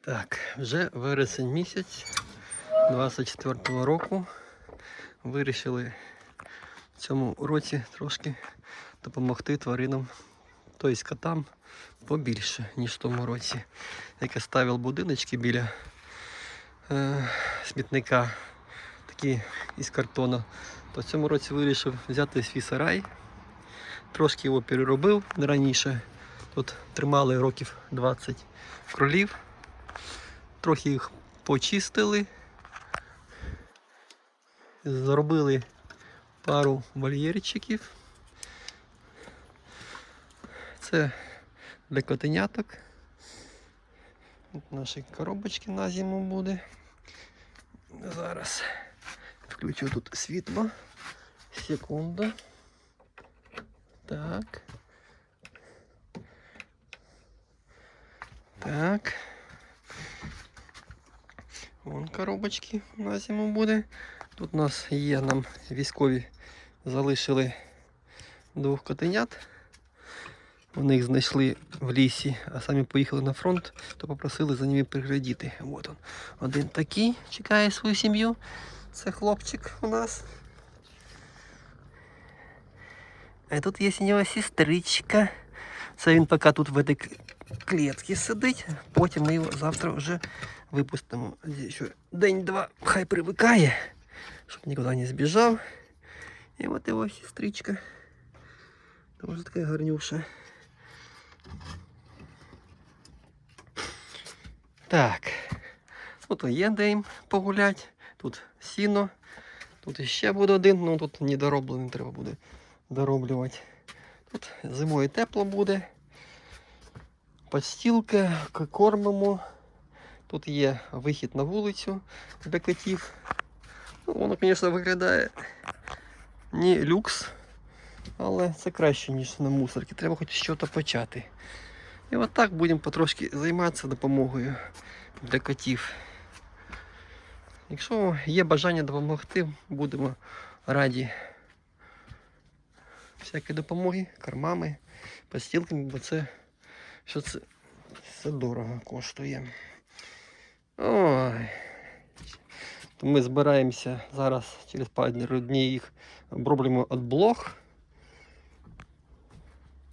Так, вже вересень місяць 24-го року. Вирішили в цьому році трошки допомогти тваринам, тобто котам побільше, ніж в тому році. Я ставив будиночки біля е, смітника, такі із картону, то в цьому році вирішив взяти свій сарай. Трошки його переробив раніше. Тут тримали років 20 кролів. Трохи їх почистили. Зробили пару вольєрчиків. Це для котеняток. Наші коробочки на зиму буде. Зараз включу тут світло. Секунду. Так. Так. Вон коробочки на зиму буде. Тут у нас є нам військові залишили двох котенят. Вони їх знайшли в лісі, а самі поїхали на фронт, то попросили за ними приглядіти. От он. Один такий чекає свою сім'ю. Це хлопчик у нас. А тут є у нього сестричка. Це він поки тут в этой клітці сидить, потім ми його завтра вже випустимо. Ще день-два хай привикає, щоб нікуди не збіжав. І от його сестричка. Тоже така гарнюша. Так. Тут є де їм погуляти. Тут сіно. Тут іще буде один, ну тут недороблений треба буде дороблювати. Тут зимою тепло буде. Подстілка, к- кормимо. Тут є вихід на вулицю для котів. Ну, воно, звісно, виглядає не люкс, але це краще, ніж на мусорці. Треба хоч чого почати. І отак будемо потрошки займатися допомогою для котів. Якщо є бажання допомогти, будемо раді всякої допомоги, кормами, постілками, бо це що це все дорого коштує. Ой. То ми збираємося зараз через пару днів їх оброблюємо від блох,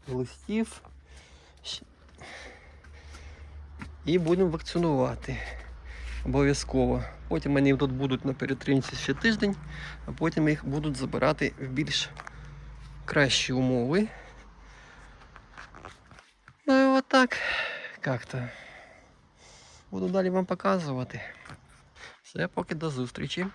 листів. І будемо вакцинувати. Обов'язково. Потім вони тут будуть на перетримці ще тиждень, а потім їх будуть забирати в більш кращі умови. Ну як-то. Буду далі вам показувати. Все, поки до зустрічі.